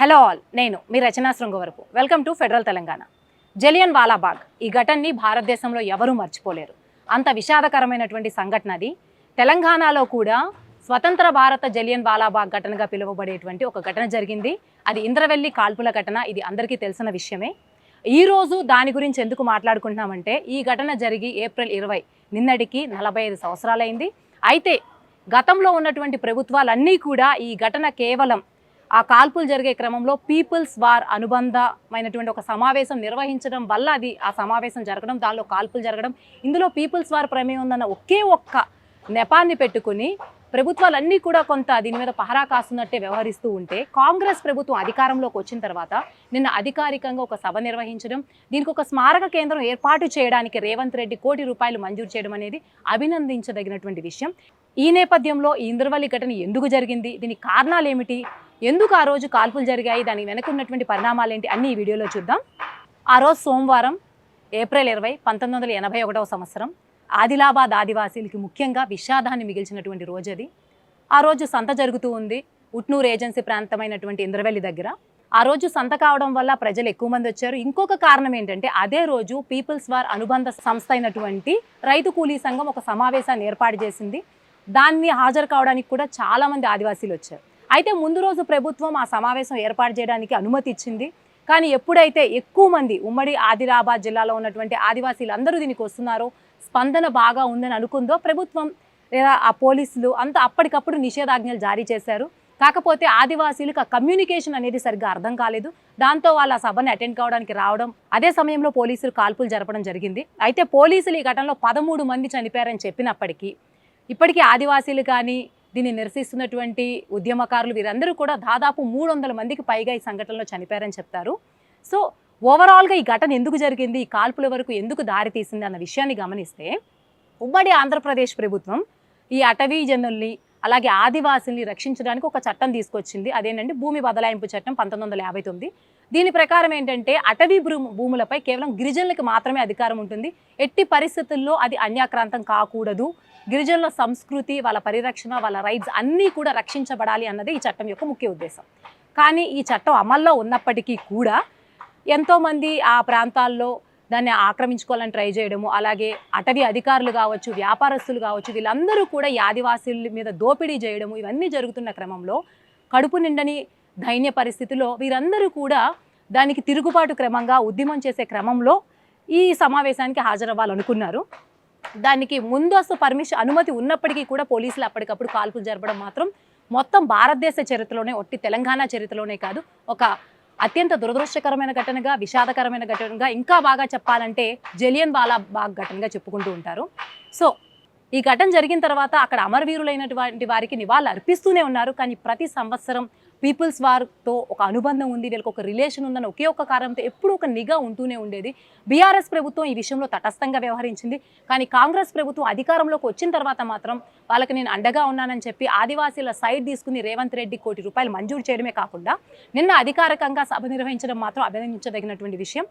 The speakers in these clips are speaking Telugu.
హలో ఆల్ నేను మీ Rachana Srungavarapu. Welcome to federal Telangana. Jallianwala Walabagh ఈ ఘటనని భారతదేశంలో ఎవరూ మర్చిపోలేరు. అంత విషాదకరమైనటువంటి సంఘటన అది తెలంగాణలో కూడా స్వతంత్ర భారత జలియన్ వాలాబాగ్ ఘటనగా పిలువబడేటువంటి ఒక ఘటన జరిగింది. అది ఇంద్రవెల్లి కాల్పుల ఘటన ఇది అందరికీ తెలిసిన విషయమే. ఈరోజు దాని గురించి ఎందుకు మాట్లాడుకుంటున్నామంటే ఈ ఘటన జరిగి ఏప్రిల్ ఇరవై నిన్నటికి నలభై ఐదు సంవత్సరాలైంది. అయితే గతంలో ఉన్నటువంటి ప్రభుత్వాలన్నీ కూడా ఈ ఘటన కేవలం ఆ కాల్పులు జరిగే క్రమంలో పీపుల్స్ వార్ అనుబంధమైనటువంటి ఒక సమావేశం నిర్వహించడం వల్ల అది ఆ సమావేశం జరగడం దానిలో కాల్పులు జరగడం ఇందులో పీపుల్స్ వార్ ప్రమేయం ఉందన్న ఒకే ఒక్క నెపాన్ని పెట్టుకుని ప్రభుత్వాలన్నీ కూడా కొంత దీని మీద పహరా కాస్తున్నట్టే వ్యవహరిస్తూ ఉంటే కాంగ్రెస్ ప్రభుత్వం అధికారంలోకి వచ్చిన తర్వాత నిన్న అధికారికంగా ఒక సభ నిర్వహించడం దీనికి ఒక స్మారక కేంద్రం ఏర్పాటు చేయడానికి రేవంత్ రెడ్డి కోటి రూపాయలు మంజూరు చేయడం అనేది అభినందించదగినటువంటి విషయం. ఈ నేపథ్యంలో ఈ ఇంద్రవల్లి ఘటన ఎందుకు జరిగింది? దీనికి కారణాలు ఏమిటి? ఎందుకు ఆ రోజు కాల్పులు జరిగాయి? దాని వెనక ఉన్నటువంటి పరిణామాలు ఏంటి అన్ని ఈ వీడియోలో చూద్దాం. ఆ రోజు సోమవారం ఏప్రిల్ ఇరవై పంతొమ్మిది వందల ఎనభై ఒకటవ సంవత్సరం ఆదిలాబాద్ ఆదివాసీలకి ముఖ్యంగా విషాదాన్ని మిగిల్చినటువంటి రోజు అది ఆ రోజు సంత జరుగుతూ ఉంది. ఉట్నూరు ఏజెన్సీ ప్రాంతమైనటువంటి ఇంద్రవెల్లి దగ్గర. ఆ రోజు సంత కావడం వల్ల ప్రజలు ఎక్కువ మంది వచ్చారు. ఇంకొక కారణం ఏంటంటే అదే రోజు పీపుల్స్ వార్ అనుబంధ సంస్థ అయినటువంటి రైతు కూలీ సంఘం ఒక సమావేశాన్ని ఏర్పాటు చేసింది. దాన్ని హాజరు కావడానికి కూడా చాలామంది ఆదివాసీలు వచ్చారు. అయితే ముందు రోజు ప్రభుత్వం ఆ సమావేశం ఏర్పాటు చేయడానికి అనుమతి ఇచ్చింది. కానీ ఎప్పుడైతే ఎక్కువ మంది ఉమ్మడి ఆదిలాబాద్ జిల్లాలో ఉన్నటువంటి ఆదివాసీలు అందరూ దీనికి వస్తున్నారో స్పందన బాగా ఉందని అనుకుందో ప్రభుత్వం లేదా ఆ పోలీసులు అంత అప్పటికప్పుడు నిషేధాజ్ఞలు జారీ చేశారు. కాకపోతే ఆదివాసీలకు ఆ కమ్యూనికేషన్ అనేది సరిగ్గా అర్థం కాలేదు. దాంతో వాళ్ళ ఆ సభని అటెండ్ కావడానికి రావడం అదే సమయంలో పోలీసులు కాల్పులు జరపడం జరిగింది. అయితే పోలీసులు ఈ ఘటనలో పదమూడు మంది చనిపోయారని చెప్పినప్పటికీ ఇప్పటికీ ఆదివాసీలు కానీ దీన్ని నిరసిస్తున్నటువంటి ఉద్యమకారులు వీరందరూ కూడా దాదాపు మూడు వందల మందికి పైగా ఈ సంఘటనలో చనిపోయారని చెప్తారు. సో ఓవరాల్గా ఈ ఘటన ఎందుకు జరిగింది? ఈ కాల్పుల వరకు ఎందుకు దారి తీసింది? అన్న విషయాన్ని గమనిస్తే ఉమ్మడి ఆంధ్రప్రదేశ్ ప్రభుత్వం ఈ అటవీ జనుల్ని అలాగే ఆదివాసుల్ని రక్షించడానికి ఒక చట్టం తీసుకొచ్చింది. అదేంటంటే భూమి బదలాయింపు చట్టం పంతొమ్మిది వందల యాభై తొమ్మిది. దీని ప్రకారం ఏంటంటే అటవీ భూములపై కేవలం గిరిజనులకు మాత్రమే అధికారం ఉంటుంది. ఎట్టి పరిస్థితుల్లో అది అన్యాక్రాంతం కాకూడదు. గిరిజనుల సంస్కృతి వాళ్ళ పరిరక్షణ వాళ్ళ రైట్స్ అన్నీ కూడా రక్షించబడాలి అన్నది ఈ చట్టం యొక్క ముఖ్య ఉద్దేశం. కానీ ఈ చట్టం అమల్లో ఉన్నప్పటికీ కూడా ఎంతోమంది ఆ ప్రాంతాల్లో దాన్ని ఆక్రమించుకోవాలని ట్రై చేయడము అలాగే అటవీ అధికారులు కావచ్చు వ్యాపారస్తులు కావచ్చు వీళ్ళందరూ కూడా ఈ ఆదివాసీల మీద దోపిడీ చేయడము ఇవన్నీ జరుగుతున్న క్రమంలో కడుపు నిండని దైన్య పరిస్థితిలో వీరందరూ కూడా దానికి తిరుగుబాటు క్రమంగా ఉద్యమం చేసే క్రమంలో ఈ సమావేశానికి హాజరవ్వాలనుకున్నారు. దానికి ముందస్తు పర్మిషన్ అనుమతి ఉన్నప్పటికీ కూడా పోలీసులు అప్పటికప్పుడు కాల్పులు జరపడం మాత్రం మొత్తం భారతదేశ చరిత్రలోనే ఒట్టి తెలంగాణ చరిత్రలోనే కాదు ఒక అత్యంత దురదృష్టకరమైన ఘటనగా విషాదకరమైన ఘటనగా ఇంకా బాగా చెప్పాలంటే జలియన్ బాగ్ ఘటనగా చెప్పుకుంటూ ఉంటారు. సో ఈ ఘటన జరిగిన తర్వాత అక్కడ అమరవీరులైనటువంటి వారికి నివాళులు అర్పిస్తూనే ఉన్నారు. కానీ ప్రతి సంవత్సరం పీపుల్స్ వార్తో ఒక అనుబంధం ఉంది వీళ్ళకి ఒక రిలేషన్ ఉందని ఒకే ఒక్క కారణంతో ఎప్పుడూ ఒక నిఘా ఉంటూనే ఉండేది. బీఆర్ఎస్ ప్రభుత్వం ఈ విషయంలో తటస్థంగా వ్యవహరించింది. కానీ కాంగ్రెస్ ప్రభుత్వం అధికారంలోకి వచ్చిన తర్వాత మాత్రం వాళ్ళకి నేను అండగా ఉన్నానని చెప్పి ఆదివాసీల సైడ్ తీసుకుని రేవంత్ రెడ్డి కోటి రూపాయలు మంజూరు చేయడమే కాకుండా నిన్న అధికారికంగా సభ నిర్వహించడం మాత్రం అభినందించదగినటువంటి విషయం.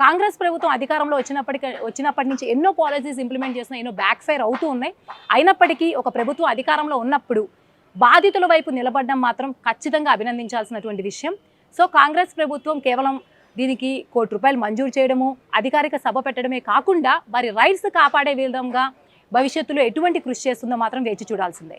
కాంగ్రెస్ ప్రభుత్వం అధికారంలో వచ్చినప్పటికీ వచ్చినప్పటి నుంచి ఎన్నో పాలసీస్ ఇంప్లిమెంట్ చేసిన ఎన్నో బ్యాక్ ఫైర్ అవుతూ ఉన్నాయి. అయినప్పటికీ ఒక ప్రభుత్వం అధికారంలో ఉన్నప్పుడు బాధితుల వైపు నిలబడడం మాత్రం ఖచ్చితంగా అభినందించాల్సినటువంటి విషయం. సో కాంగ్రెస్ ప్రభుత్వం కేవలం దీనికి కోటి రూపాయలు మంజూరు చేయడము అధికారిక సభ పెట్టడమే కాకుండా వారి రైట్స్ కాపాడే విధంగా భవిష్యత్తులో ఎటువంటి కృషి చేస్తుందో మాత్రం వేచి చూడాల్సిందే.